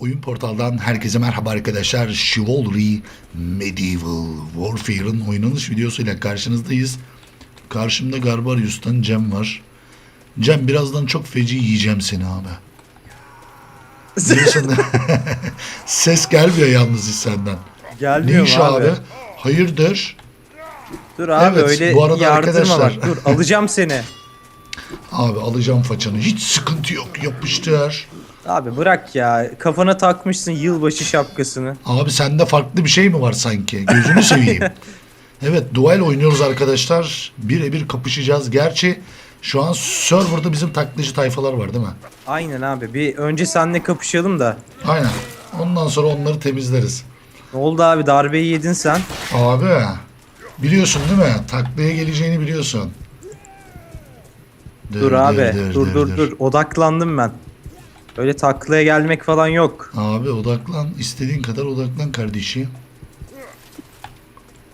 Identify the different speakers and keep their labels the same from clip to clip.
Speaker 1: Oyun portaldan herkese merhaba arkadaşlar. Chivalry Medieval Warfare'ın oynanış videosuyla karşınızdayız. Karşımda Garbarius'tan Cem var. Cem birazdan çok feci yiyeceğim seni abi. Biliyorsun Ses gelmiyor yalnız hiç senden.
Speaker 2: Gelmiyor mu
Speaker 1: abi?
Speaker 2: abi?
Speaker 1: Hayırdır?
Speaker 2: Dur abi
Speaker 1: Evet,
Speaker 2: öyle
Speaker 1: bu arada
Speaker 2: yardırma
Speaker 1: arkadaşlar-
Speaker 2: bak. Dur alacağım seni.
Speaker 1: Abi alacağım façanı. Hiç sıkıntı yok. Yapıştır.
Speaker 2: Abi bırak ya. Kafana takmışsın yılbaşı şapkasını.
Speaker 1: Abi sende farklı bir şey mi var sanki? Gözünü seveyim. evet duel oynuyoruz arkadaşlar. Birebir kapışacağız. Gerçi şu an serverda bizim taklacı tayfalar var değil mi?
Speaker 2: Aynen abi. Bir önce seninle kapışalım da.
Speaker 1: Aynen. Ondan sonra onları temizleriz.
Speaker 2: Ne oldu abi darbeyi yedin sen.
Speaker 1: Abi biliyorsun değil mi? Taklaya geleceğini biliyorsun.
Speaker 2: Dur, abi. Dur dur, dur Odaklandım ben. Öyle taklaya gelmek falan yok.
Speaker 1: Abi odaklan. istediğin kadar odaklan kardeşim.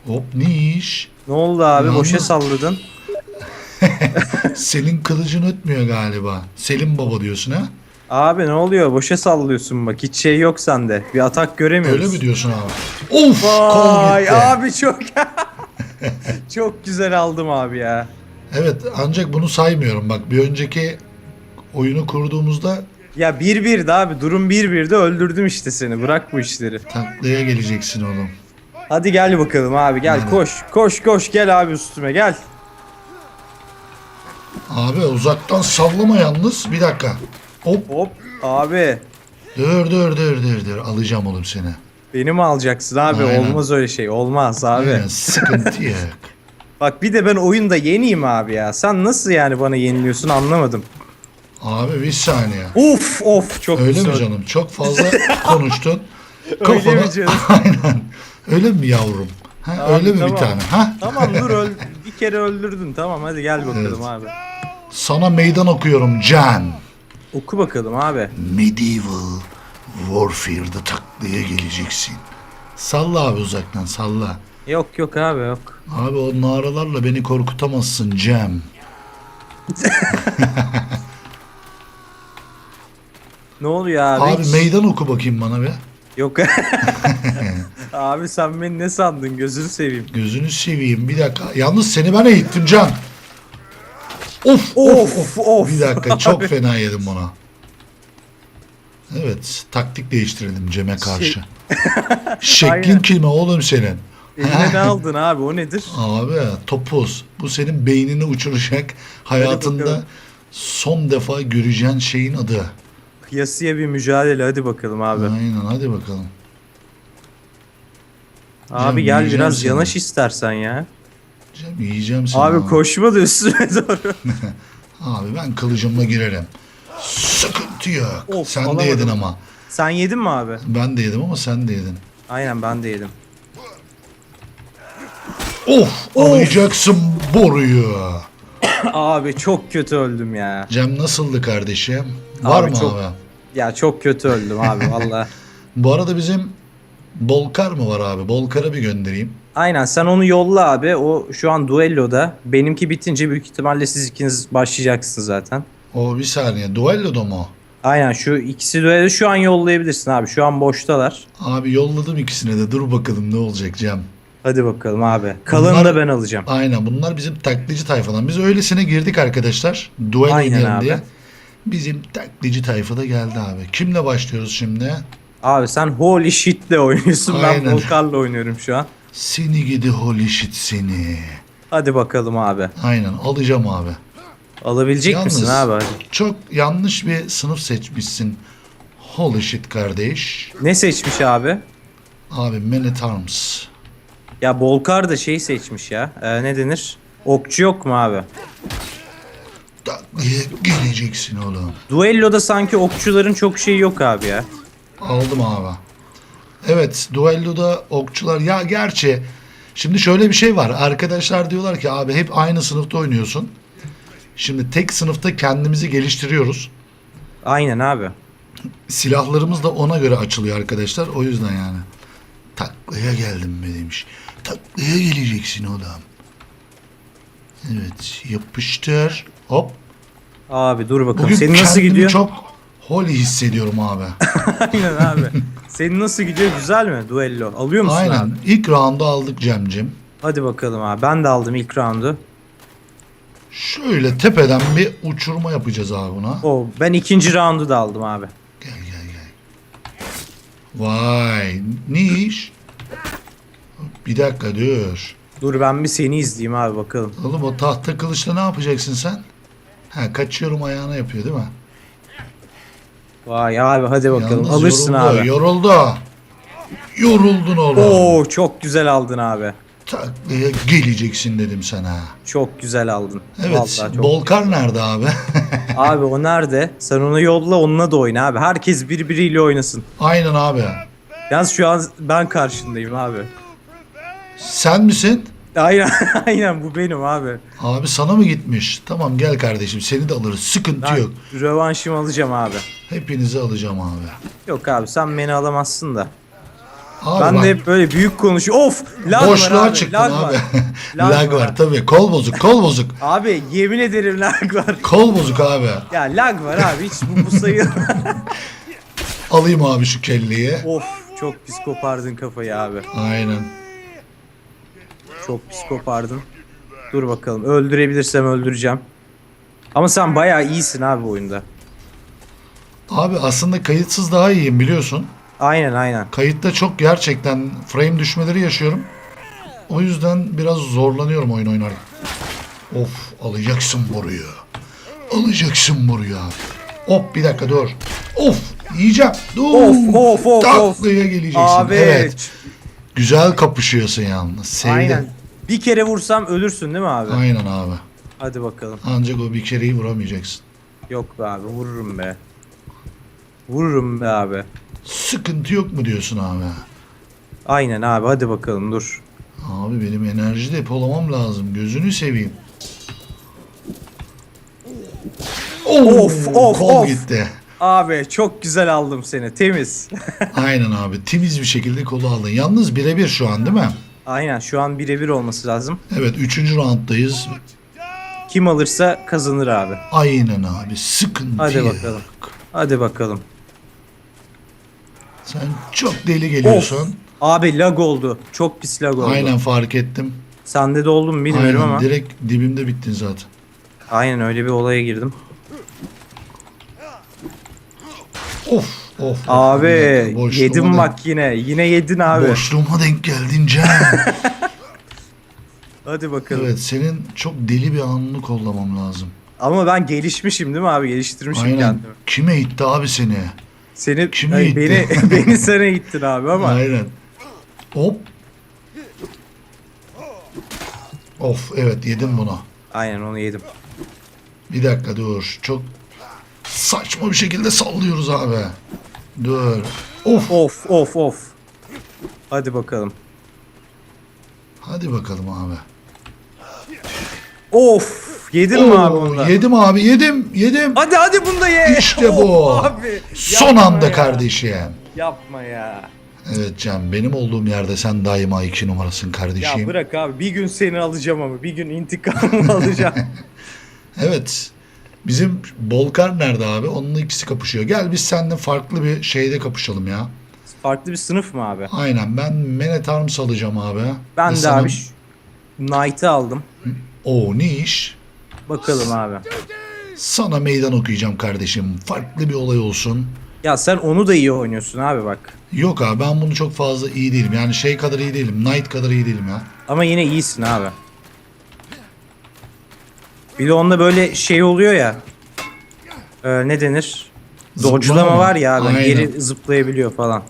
Speaker 1: Hop ne iş?
Speaker 2: Ne oldu abi?
Speaker 1: Yalnız-
Speaker 2: Boşa salladın.
Speaker 1: Senin kılıcın ötmüyor galiba. Selim baba diyorsun ha?
Speaker 2: Abi ne oluyor? Boşa sallıyorsun bak. Hiç şey yok sende. Bir atak göremiyoruz.
Speaker 1: Öyle mi diyorsun abi? Of! kol
Speaker 2: Vay
Speaker 1: gitti.
Speaker 2: abi çok çok güzel aldım abi ya.
Speaker 1: Evet ancak bunu saymıyorum. Bak bir önceki oyunu kurduğumuzda
Speaker 2: Ya bir birdi abi. Durum bir birdi. Öldürdüm işte seni. Bırak bu işleri.
Speaker 1: taklaya geleceksin oğlum.
Speaker 2: Hadi gel bakalım abi. Gel
Speaker 1: Aynen.
Speaker 2: koş. Koş koş gel abi üstüme gel.
Speaker 1: Abi uzaktan sallama yalnız. Bir dakika. Hop.
Speaker 2: Hop abi.
Speaker 1: Dur dur dur dur dur. Alacağım oğlum seni.
Speaker 2: Beni mi alacaksın abi?
Speaker 1: Aynen.
Speaker 2: Olmaz öyle şey. Olmaz abi.
Speaker 1: Aynen, sıkıntı yok.
Speaker 2: Bak bir de ben oyunda yeniyim abi ya. Sen nasıl yani bana yeniliyorsun anlamadım.
Speaker 1: Abi bir saniye.
Speaker 2: Uf of çok
Speaker 1: Öyle
Speaker 2: güzel.
Speaker 1: mi canım? Çok fazla konuştun.
Speaker 2: Öyle mi canım?
Speaker 1: Aynen. Öyle mi yavrum? Ha,
Speaker 2: Tamam,
Speaker 1: öyle mi
Speaker 2: tamam.
Speaker 1: bir tane? Ha?
Speaker 2: Tamam dur öl bir kere öldürdün tamam hadi gel bakalım
Speaker 1: Evet.
Speaker 2: abi.
Speaker 1: Sana meydan okuyorum Can.
Speaker 2: Oku bakalım abi.
Speaker 1: Medieval Warfare'da taklaya geleceksin. Salla abi uzaktan salla.
Speaker 2: Yok yok abi yok.
Speaker 1: Abi o naralarla beni korkutamazsın Cem.
Speaker 2: Ne oluyor abi?
Speaker 1: Abi meydan oku bakayım bana be.
Speaker 2: Yok. abi sen beni ne sandın gözünü seveyim.
Speaker 1: Gözünü seveyim bir dakika. Yalnız seni ben eğittim Can. Of of
Speaker 2: Of of.
Speaker 1: Bir dakika çok fena yedim ona. Evet taktik değiştirelim Cem'e karşı. Şeklin
Speaker 2: Aynen.
Speaker 1: kime oğlum senin?
Speaker 2: Eline ne aldın abi o nedir?
Speaker 1: Abi topuz. Bu senin beynini uçuracak. Hayatında
Speaker 2: bakalım.
Speaker 1: son defa göreceğin şeyin adı.
Speaker 2: Kıyasıya bir mücadele hadi bakalım abi.
Speaker 1: Aynen hadi bakalım.
Speaker 2: Abi
Speaker 1: Cem,
Speaker 2: gel
Speaker 1: yiyeceğim
Speaker 2: biraz
Speaker 1: seni.
Speaker 2: yanaş istersen ya.
Speaker 1: Cem yiyeceğim seni.
Speaker 2: Abi koşma da üstüme doğru.
Speaker 1: Abi ben kılıcımla girerim. Sıkıntı yok.
Speaker 2: Of,
Speaker 1: sen de
Speaker 2: alamadım.
Speaker 1: yedin ama.
Speaker 2: sen yedin mi abi?
Speaker 1: Ben de yedim ama sen de yedin.
Speaker 2: Aynen ben de yedim.
Speaker 1: Of, alacaksın boruyu.
Speaker 2: abi çok kötü öldüm ya.
Speaker 1: Cem nasıldı kardeşim? Var
Speaker 2: Abi
Speaker 1: mı
Speaker 2: çok-
Speaker 1: abi?
Speaker 2: Ya çok kötü öldüm abi valla.
Speaker 1: Bu arada bizim Bolkar mı var abi? Bolkar'a bir göndereyim.
Speaker 2: Aynen sen onu yolla abi. O şu an duelloda. Benimki bitince büyük ihtimalle siz ikiniz başlayacaksınız zaten.
Speaker 1: O bir saniye. Duello'da mı o?
Speaker 2: Aynen şu ikisi duello şu an yollayabilirsin abi. Şu an boştalar.
Speaker 1: Abi yolladım ikisine de. Dur bakalım ne olacak Cem.
Speaker 2: Hadi bakalım abi.
Speaker 1: Bunlar-
Speaker 2: da ben alacağım.
Speaker 1: Aynen bunlar bizim taklitçi tayfadan. Biz öylesine girdik arkadaşlar. Duel
Speaker 2: abi.
Speaker 1: diye. Bizim taklitçi tayfada geldi abi. Kimle başlıyoruz şimdi?
Speaker 2: Abi sen holy shit'le oynuyorsun.
Speaker 1: Aynen.
Speaker 2: Ben Volkar'la oynuyorum şu an.
Speaker 1: Seni gidi holy shit seni.
Speaker 2: Hadi bakalım abi.
Speaker 1: Aynen alacağım abi.
Speaker 2: Alabilecek
Speaker 1: Yalnız-
Speaker 2: misin abi?
Speaker 1: Çok yanlış bir sınıf seçmişsin. Holy shit kardeş.
Speaker 2: Ne seçmiş abi?
Speaker 1: Abi Man at Arms.
Speaker 2: Ya Bolkar da şey seçmiş ya. Ee, ne denir? Okçu yok mu abi?
Speaker 1: Taklaya geleceksin oğlum.
Speaker 2: Duello'da sanki okçuların çok şeyi yok abi ya.
Speaker 1: Aldım abi. Evet duelloda okçular ya gerçi şimdi şöyle bir şey var. Arkadaşlar diyorlar ki abi hep aynı sınıfta oynuyorsun. Şimdi tek sınıfta kendimizi geliştiriyoruz.
Speaker 2: Aynen abi.
Speaker 1: Silahlarımız da ona göre açılıyor arkadaşlar. O yüzden yani. Taklaya geldim mi demiş. Taklaya geleceksin oğlum. Evet yapıştır. Hop.
Speaker 2: Abi dur bakalım.
Speaker 1: Bugün
Speaker 2: Senin nasıl
Speaker 1: kendimi
Speaker 2: gidiyor?
Speaker 1: çok Holy hissediyorum abi.
Speaker 2: Aynen abi. Senin nasıl gidiyor güzel mi duello? Alıyor musun
Speaker 1: Aynen.
Speaker 2: abi?
Speaker 1: İlk roundu aldık Cem'cim.
Speaker 2: Hadi bakalım abi. Ben de aldım ilk roundu.
Speaker 1: Şöyle tepeden bir uçurma yapacağız abi buna.
Speaker 2: O ben ikinci roundu da aldım abi.
Speaker 1: Gel gel gel. Vay. Ne iş? Bir dakika dur.
Speaker 2: Dur ben bir seni izleyeyim abi bakalım.
Speaker 1: Oğlum o tahta kılıçla ne yapacaksın sen? Ha kaçıyorum ayağına yapıyor değil mi?
Speaker 2: Vay abi hadi bakalım.
Speaker 1: Yalnız
Speaker 2: Alırsın
Speaker 1: yoruldu,
Speaker 2: abi.
Speaker 1: Yoruldu. Yoruldun oğlum.
Speaker 2: Oo çok güzel aldın abi.
Speaker 1: Taklaya geleceksin dedim sana.
Speaker 2: Çok güzel aldın.
Speaker 1: Evet.
Speaker 2: Vallahi çok.
Speaker 1: Bolkar nerede abi?
Speaker 2: Abi o nerede? Sen onu yolla onunla da oyna abi. Herkes birbiriyle oynasın.
Speaker 1: Aynen abi.
Speaker 2: Yalnız şu an ben karşındayım abi.
Speaker 1: Sen misin?
Speaker 2: Aynen aynen bu benim abi.
Speaker 1: Abi sana mı gitmiş? Tamam gel kardeşim seni de alırız. Sıkıntı
Speaker 2: Ben
Speaker 1: yok.
Speaker 2: rövanşımı alacağım abi.
Speaker 1: Hepinizi alacağım abi.
Speaker 2: Yok abi sen beni alamazsın da.
Speaker 1: Abi
Speaker 2: ben
Speaker 1: bak,
Speaker 2: de hep böyle büyük konuşuyor. Of lag
Speaker 1: boşluğa
Speaker 2: var abi.
Speaker 1: çıktın
Speaker 2: lag
Speaker 1: abi.
Speaker 2: var.
Speaker 1: lag, var. tabii. Kol bozuk, kol bozuk.
Speaker 2: Abi yemin ederim lag var.
Speaker 1: Kol bozuk abi.
Speaker 2: Ya lag var abi hiç bu, bu sayı.
Speaker 1: Alayım abi şu kelleyi.
Speaker 2: of çok pis kopardın kafayı abi.
Speaker 1: Aynen.
Speaker 2: Çok pis kopardın. Dur bakalım öldürebilirsem öldüreceğim. Ama sen bayağı iyisin abi bu oyunda.
Speaker 1: Abi aslında kayıtsız daha iyiyim biliyorsun.
Speaker 2: Aynen aynen.
Speaker 1: Kayıtta çok gerçekten frame düşmeleri yaşıyorum. O yüzden biraz zorlanıyorum oyun oynarken. Of alacaksın boruyu. Alacaksın boruyu abi. Hop bir dakika dur. Of yiyeceğim. Dur.
Speaker 2: Of, of, of, of.
Speaker 1: Taklaya geleceksin.
Speaker 2: Abi
Speaker 1: Evet. Güzel kapışıyorsun yalnız. Sevdim.
Speaker 2: aynen. Bir kere vursam ölürsün değil mi abi?
Speaker 1: Aynen abi.
Speaker 2: Hadi bakalım.
Speaker 1: Ancak o bir kereyi vuramayacaksın.
Speaker 2: Yok be abi vururum be. Vururum be abi.
Speaker 1: Sıkıntı yok mu diyorsun abi?
Speaker 2: Aynen abi hadi bakalım dur.
Speaker 1: Abi benim enerji depolamam lazım. Gözünü seveyim.
Speaker 2: Of, of,
Speaker 1: kol
Speaker 2: of.
Speaker 1: gitti.
Speaker 2: Abi çok güzel aldım seni temiz.
Speaker 1: Aynen abi. Temiz bir şekilde kolu aldın. Yalnız birebir şu an değil mi?
Speaker 2: Aynen şu an birebir olması lazım.
Speaker 1: Evet. Üçüncü rounddayız.
Speaker 2: Kim alırsa kazanır abi.
Speaker 1: Aynen abi. Sıkıntı
Speaker 2: Hadi
Speaker 1: yok.
Speaker 2: bakalım. Hadi bakalım.
Speaker 1: Sen çok deli geliyorsun.
Speaker 2: Abi lag oldu. Çok pis lag oldu.
Speaker 1: Aynen fark ettim.
Speaker 2: Sende de oldu mu bilmiyorum
Speaker 1: Aynen.
Speaker 2: ama.
Speaker 1: Direkt dibimde bittin zaten.
Speaker 2: Aynen öyle bir olaya girdim.
Speaker 1: Of of.
Speaker 2: Abi
Speaker 1: boşluğuma
Speaker 2: yedim
Speaker 1: denk-
Speaker 2: bak yine. Yine yedin abi.
Speaker 1: Boşluğuma denk geldin Cem.
Speaker 2: Hadi bakalım.
Speaker 1: evet senin çok deli bir anını kollamam lazım.
Speaker 2: Ama ben gelişmişim değil mi abi? Geliştirmişim
Speaker 1: Aynen.
Speaker 2: kendimi.
Speaker 1: Kime itti abi seni?
Speaker 2: Seni
Speaker 1: Kimi
Speaker 2: Ay,
Speaker 1: itti?
Speaker 2: beni beni sana ittin abi ama.
Speaker 1: Aynen. Hop. Of evet yedim bunu.
Speaker 2: Aynen onu yedim.
Speaker 1: Bir dakika dur. Çok saçma bir şekilde sallıyoruz abi. Dur. Of.
Speaker 2: Of of of. Hadi bakalım.
Speaker 1: Hadi bakalım abi.
Speaker 2: Of. Yedin mi abi
Speaker 1: Oo,
Speaker 2: onu
Speaker 1: yedim abi yedim yedim.
Speaker 2: Hadi hadi bunu da ye.
Speaker 1: İşte bu.
Speaker 2: Of abi.
Speaker 1: Son anda
Speaker 2: ya.
Speaker 1: kardeşim.
Speaker 2: Yapma ya.
Speaker 1: Evet Can benim olduğum yerde sen daima iki numarasın
Speaker 2: Ya
Speaker 1: kardeşim.
Speaker 2: bırak abi bir gün seni alacağım ama bir gün intikamımı alacağım.
Speaker 1: Evet. Bizim Bolkar nerede abi? Onunla ikisi kapışıyor. Gel biz seninle farklı bir şeyde kapışalım ya.
Speaker 2: Farklı bir sınıf mı abi?
Speaker 1: Aynen ben Man at Arms alacağım abi.
Speaker 2: Ben de abi Knight'ı aldım.
Speaker 1: Oo ne iş?
Speaker 2: Bakalım abi.
Speaker 1: Sana meydan okuyacağım kardeşim. Farklı bir olay olsun.
Speaker 2: Ya sen onu da iyi oynuyorsun abi bak.
Speaker 1: Yok abi ben bunu çok fazla iyi değilim. Yani şey kadar iyi değilim. Knight kadar iyi değilim ya.
Speaker 2: Ama yine iyisin abi. Bir de onda böyle şey oluyor ya. e, ne denir? Dodge'lama var ya abi.
Speaker 1: Aynen.
Speaker 2: Geri zıplayabiliyor falan.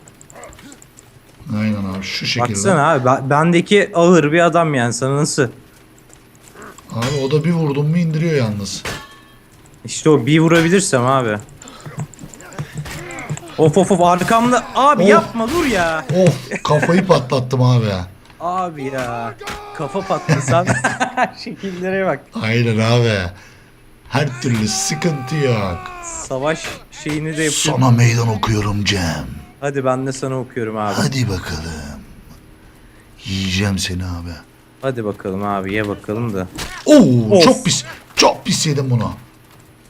Speaker 1: Aynen abi şu şekilde.
Speaker 2: Baksana abi. ben- bendeki ağır bir adam yani sana nasıl?
Speaker 1: Abi o da bir vurdum mu indiriyor yalnız.
Speaker 2: İşte o bir vurabilirsem abi. Of of of arkamda. Abi
Speaker 1: Of.
Speaker 2: yapma dur ya.
Speaker 1: Of kafayı patlattım abi.
Speaker 2: Abi ya. Kafa patlasan. Şekillere bak.
Speaker 1: Aynen abi. Her türlü sıkıntı yok.
Speaker 2: Savaş şeyini de yapıyorum.
Speaker 1: Sana meydan okuyorum Cem.
Speaker 2: Hadi ben de sana okuyorum abi.
Speaker 1: Hadi bakalım. Yiyeceğim seni abi.
Speaker 2: Hadi bakalım abi ye bakalım da.
Speaker 1: Oo
Speaker 2: Of.
Speaker 1: çok pis. Çok pis yedim bunu.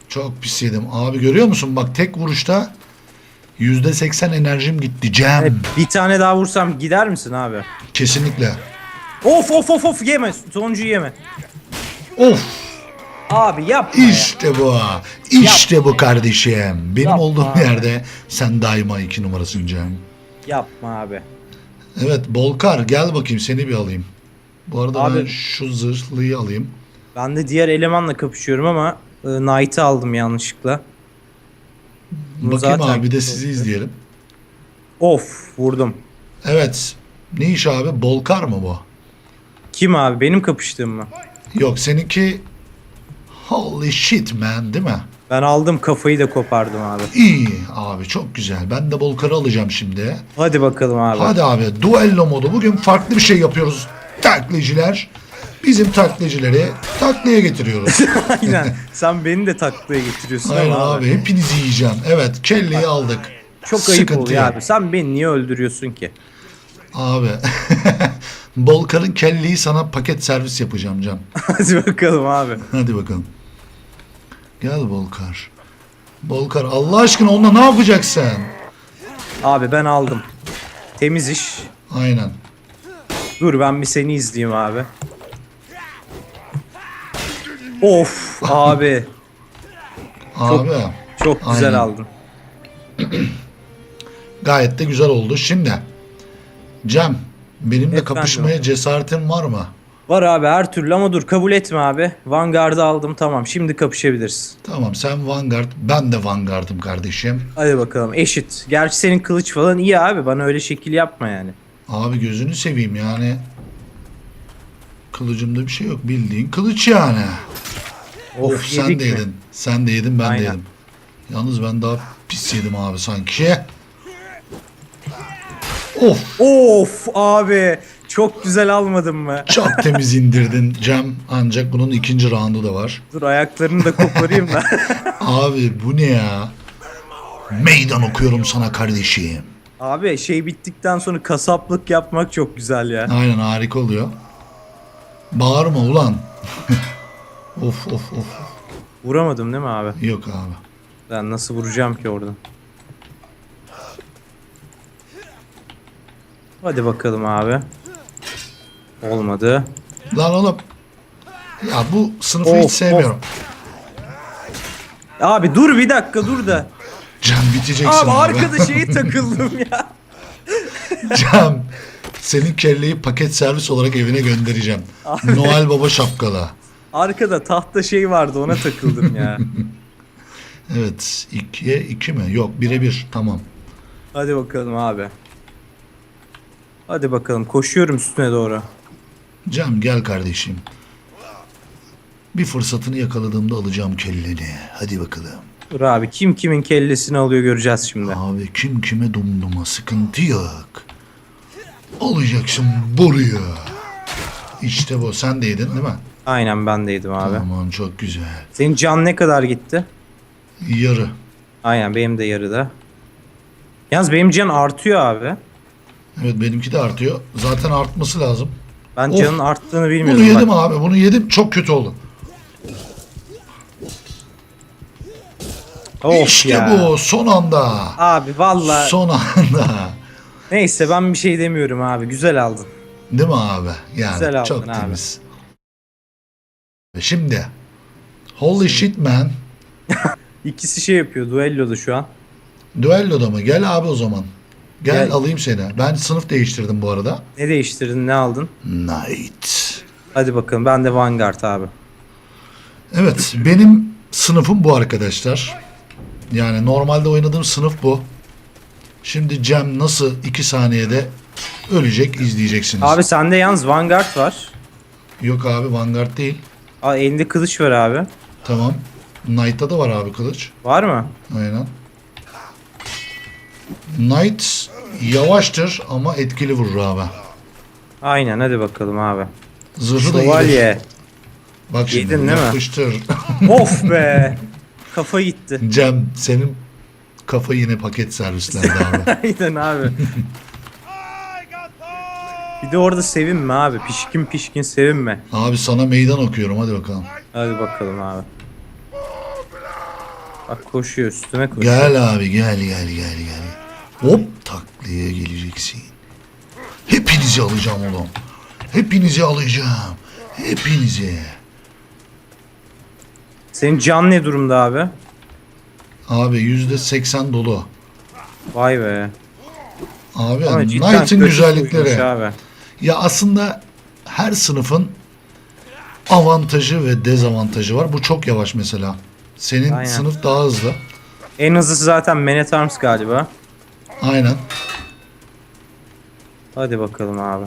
Speaker 1: Çok pis yedim. Abi görüyor musun? Bak tek vuruşta %80 enerjim gitti. Cem.
Speaker 2: E, bir tane daha vursam gider misin abi?
Speaker 1: Kesinlikle.
Speaker 2: Of of of of yeme. Sonuncuyu yeme.
Speaker 1: Of
Speaker 2: Abi yapma ya.
Speaker 1: işte bu. İşte bu kardeşim. Benim
Speaker 2: Yapma
Speaker 1: olduğum
Speaker 2: abi.
Speaker 1: yerde sen daima iki numarasın Cem.
Speaker 2: Yapma abi.
Speaker 1: Evet Bolkar gel bakayım seni bir alayım. Bu arada
Speaker 2: Abi-
Speaker 1: ben şu zırhlıyı alayım.
Speaker 2: Ben de diğer elemanla kapışıyorum ama e, Knight'ı aldım yanlışlıkla. Bunu
Speaker 1: Bakayım abi bir de sizi izleyelim.
Speaker 2: Of vurdum.
Speaker 1: Evet. Ne iş abi? Bolkar mı bu?
Speaker 2: Kim abi? Benim kapıştığım mı?
Speaker 1: Yok seninki Holy shit man değil mi?
Speaker 2: Ben aldım kafayı da kopardım abi.
Speaker 1: İyi abi çok güzel. Ben de Bolkar'ı alacağım şimdi.
Speaker 2: Hadi bakalım abi.
Speaker 1: Hadi abi duello modu. Bugün farklı bir şey yapıyoruz. Takliciler. Bizim taklicileri taklaya getiriyoruz.
Speaker 2: Aynen. Sen beni de taklaya getiriyorsun
Speaker 1: Aynen
Speaker 2: ama
Speaker 1: abi. Hepinizi yiyeceğim. Evet kelleyi aldık.
Speaker 2: Çok ayıp
Speaker 1: Sıkıntı
Speaker 2: oluyor
Speaker 1: yok.
Speaker 2: abi. Sen beni niye öldürüyorsun ki?
Speaker 1: Abi. Bolkar'ın kelleyi sana paket servis yapacağım Can.
Speaker 2: Hadi bakalım abi.
Speaker 1: Hadi bakalım. Gel Bolkar. Bolkar Allah aşkına onunla ne yapacaksın?
Speaker 2: Abi ben aldım. Temiz iş.
Speaker 1: Aynen.
Speaker 2: Dur ben bir seni izleyeyim abi. Of abi.
Speaker 1: Abi.
Speaker 2: Çok güzel
Speaker 1: Aynen.
Speaker 2: aldın.
Speaker 1: Gayet de güzel oldu. Şimdi Cem benimle
Speaker 2: Efendim?
Speaker 1: kapışmaya cesaretin var mı?
Speaker 2: Var abi her türlü ama dur kabul etme abi. Vanguard'ı aldım tamam şimdi kapışabiliriz.
Speaker 1: Tamam sen Vanguard ben de Vanguard'ım kardeşim.
Speaker 2: Hadi bakalım eşit. Gerçi senin kılıç falan iyi abi bana öyle şekil yapma yani.
Speaker 1: Abi gözünü seveyim yani. Kılıcımda bir şey yok bildiğin kılıç yani. Of, sen de
Speaker 2: mi?
Speaker 1: yedin. Sen de yedin ben
Speaker 2: Aynen.
Speaker 1: de yedim. Yalnız ben daha pis yedim abi sanki. Of
Speaker 2: Of abi çok güzel almadın mı?
Speaker 1: çok temiz indirdin Cem. Ancak bunun ikinci roundu da var.
Speaker 2: Dur ayaklarını da koparayım da.
Speaker 1: Abi bu ne ya? Meydan okuyorum sana kardeşim.
Speaker 2: abi şey bittikten sonra kasaplık yapmak çok güzel ya.
Speaker 1: Aynen harika oluyor. Bağırma ulan. of of of.
Speaker 2: Vuramadım değil mi abi?
Speaker 1: Yok abi.
Speaker 2: Ben nasıl vuracağım ki oradan? Hadi bakalım abi. Olmadı.
Speaker 1: Lan oğlum. Ya bu sınıfı
Speaker 2: Of,
Speaker 1: hiç sevmiyorum.
Speaker 2: Abi dur bir dakika dur da.
Speaker 1: Cem biteceksin
Speaker 2: Abi
Speaker 1: abi.
Speaker 2: arkada şeye takıldım ya.
Speaker 1: Cem senin kelleyi paket servis olarak evine göndereceğim. Noel Baba şapkalı.
Speaker 2: Arkada tahta şey vardı ona takıldım ya.
Speaker 1: Evet. ikiye iki mi? Yok bire bir. Tamam.
Speaker 2: Hadi bakalım abi. Hadi bakalım koşuyorum üstüne doğru.
Speaker 1: Cem gel kardeşim. Bir fırsatını yakaladığımda alacağım kelleni. Hadi bakalım.
Speaker 2: Dur abi kim kimin kellesini alıyor göreceğiz şimdi.
Speaker 1: Abi kim kime dumduma sıkıntı yok. Alacaksın buraya. İşte bu. Sen de yedin değil mi?
Speaker 2: Aynen bendeydim abi.
Speaker 1: Aman çok güzel.
Speaker 2: Senin can ne kadar gitti?
Speaker 1: Yarı.
Speaker 2: Aynen benim de yarıda. Yalnız benim can artıyor abi.
Speaker 1: Evet benimki de artıyor. Zaten artması lazım.
Speaker 2: Ben
Speaker 1: Of.
Speaker 2: canın arttığını
Speaker 1: Bunu
Speaker 2: bilmiyordum.
Speaker 1: yedim
Speaker 2: bak.
Speaker 1: abi. Bunu yedim. Çok kötü oldu.
Speaker 2: Of
Speaker 1: işte
Speaker 2: ya.
Speaker 1: bu. Son anda.
Speaker 2: Abi valla
Speaker 1: Son anda.
Speaker 2: neyse ben bir şey demiyorum abi. Güzel aldın.
Speaker 1: Değil mi abi? Yani
Speaker 2: Güzel aldın
Speaker 1: çok
Speaker 2: abi.
Speaker 1: temiz. Şimdi. Holy shit man.
Speaker 2: İkisi şey yapıyor duelloda şu an.
Speaker 1: Düelloda mı? Gel abi o zaman. Gel,
Speaker 2: Gel.
Speaker 1: alayım seni. Ben sınıf değiştirdim bu arada.
Speaker 2: Ne değiştirdin ne aldın?
Speaker 1: Knight.
Speaker 2: Hadi bakalım ben de Vanguard abi.
Speaker 1: Evet benim sınıfım bu arkadaşlar. Yani normalde oynadığım sınıf bu. Şimdi Cem nasıl 2 saniyede ölecek izleyeceksiniz.
Speaker 2: Abi sende yalnız Vanguard var.
Speaker 1: Yok abi Vanguard değil.
Speaker 2: Aa, elinde kılıç var abi.
Speaker 1: Tamam. Knight'ta da var abi kılıç.
Speaker 2: Var mı?
Speaker 1: Aynen. Knight yavaştır ama etkili vurur abi.
Speaker 2: Aynen hadi bakalım abi.
Speaker 1: Zırhı da iyi.
Speaker 2: Şövalye.
Speaker 1: Bak şimdi
Speaker 2: Yedin değil mi?
Speaker 1: yapıştır.
Speaker 2: of be. Kafa gitti.
Speaker 1: Cem senin kafa yine paket servislerde abi.
Speaker 2: Aynen abi. Bir de orada sevinme abi. Pişkin pişkin sevinme.
Speaker 1: abi sana meydan okuyorum hadi bakalım.
Speaker 2: Hadi bakalım abi. Bak koşuyor üstüme koşuyor.
Speaker 1: Gel abi gel gel gel gel. Hop taklaya geleceksin. Hepinizi alacağım oğlum. Hepinizi alacağım. Hepinizi.
Speaker 2: Senin can ne durumda abi?
Speaker 1: Abi yüzde seksen dolu.
Speaker 2: Vay be.
Speaker 1: Abi
Speaker 2: Ama cidden
Speaker 1: Knight'ın
Speaker 2: kötü
Speaker 1: güzellikleri.
Speaker 2: Abi.
Speaker 1: Ya aslında her sınıfın avantajı ve dezavantajı var. Bu çok yavaş mesela. Senin
Speaker 2: Aynen.
Speaker 1: sınıf daha hızlı.
Speaker 2: En hızlısı zaten Man at Arms galiba.
Speaker 1: Aynen.
Speaker 2: Hadi bakalım abi.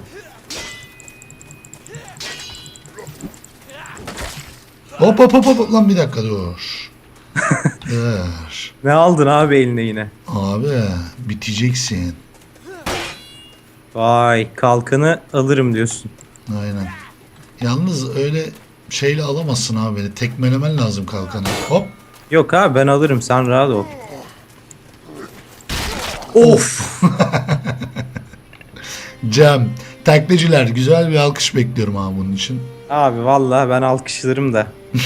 Speaker 1: Hop hop hop hop lan bir dakika dur. dur.
Speaker 2: Ne aldın abi eline yine?
Speaker 1: Abi biteceksin.
Speaker 2: Vay kalkanı alırım diyorsun.
Speaker 1: Aynen. Yalnız öyle şeyle alamazsın abi beni. Tekmelemen lazım kalkanı. Hop.
Speaker 2: Yok abi ben alırım sen rahat ol. Of.
Speaker 1: Cem. Taklacılar güzel bir alkış bekliyorum abi bunun için.
Speaker 2: Abi vallahi ben alkışlarım da.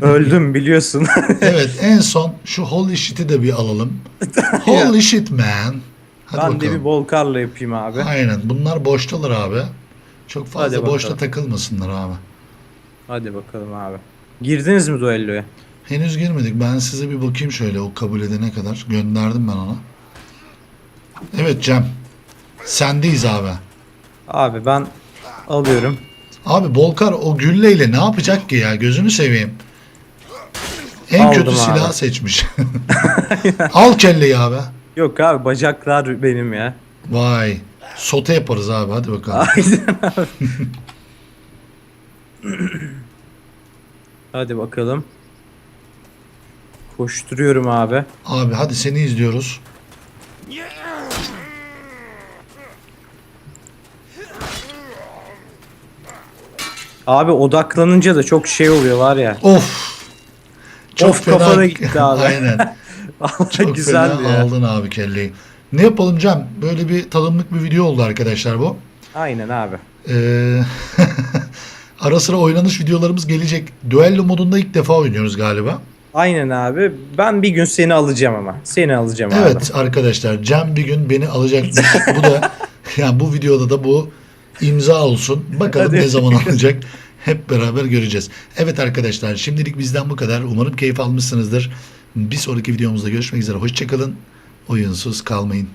Speaker 2: Öldüm biliyorsun.
Speaker 1: Evet en son şu holy shit'i de bir alalım. Holy shit man. Hadi
Speaker 2: ben de
Speaker 1: bakalım.
Speaker 2: bir bolkarla yapayım abi.
Speaker 1: Aynen bunlar boştalar abi. Çok fazla boşta takılmasınlar abi.
Speaker 2: Hadi bakalım abi. Girdiniz mi duelloya?
Speaker 1: Henüz girmedik. Ben size bir bakayım şöyle o kabul edene kadar. Gönderdim ben ona. Evet Cem. Sendeyiz abi.
Speaker 2: Abi ben alıyorum.
Speaker 1: Abi Bolkar o gülleyle ne yapacak ki ya? Gözünü seveyim. En
Speaker 2: Aldım
Speaker 1: kötü
Speaker 2: abi.
Speaker 1: silahı seçmiş. Al kelleyi abi.
Speaker 2: Yok abi bacaklar benim ya.
Speaker 1: Vay. Sote yaparız abi hadi bakalım.
Speaker 2: Aynen abi. Hadi bakalım. Koşturuyorum abi.
Speaker 1: Abi hadi seni izliyoruz.
Speaker 2: Abi odaklanınca da çok şey oluyor var ya.
Speaker 1: Of.
Speaker 2: Of, kafana gitti abi.
Speaker 1: Aynen.
Speaker 2: Vallahi
Speaker 1: Çok
Speaker 2: güzeldi
Speaker 1: fena
Speaker 2: ya.
Speaker 1: aldın abi kelleyi. Ne yapalım Cem? Böyle bir tadımlık bir video oldu arkadaşlar bu.
Speaker 2: Aynen abi.
Speaker 1: Ee, ara sıra oynanış videolarımız gelecek. Duello modunda ilk defa oynuyoruz galiba.
Speaker 2: Aynen abi. Ben bir gün seni alacağım ama. Seni alacağım abi.
Speaker 1: Evet arkadaşlar Cem bir gün beni alacakmış. bu da yani bu videoda da bu imza olsun. Bakalım
Speaker 2: Hadi.
Speaker 1: ne zaman alacak. Hep beraber göreceğiz. Evet arkadaşlar şimdilik bizden bu kadar. Umarım keyif almışsınızdır. Bir sonraki videomuzda görüşmek üzere. Hoşçakalın. Oyunsuz kalmayın.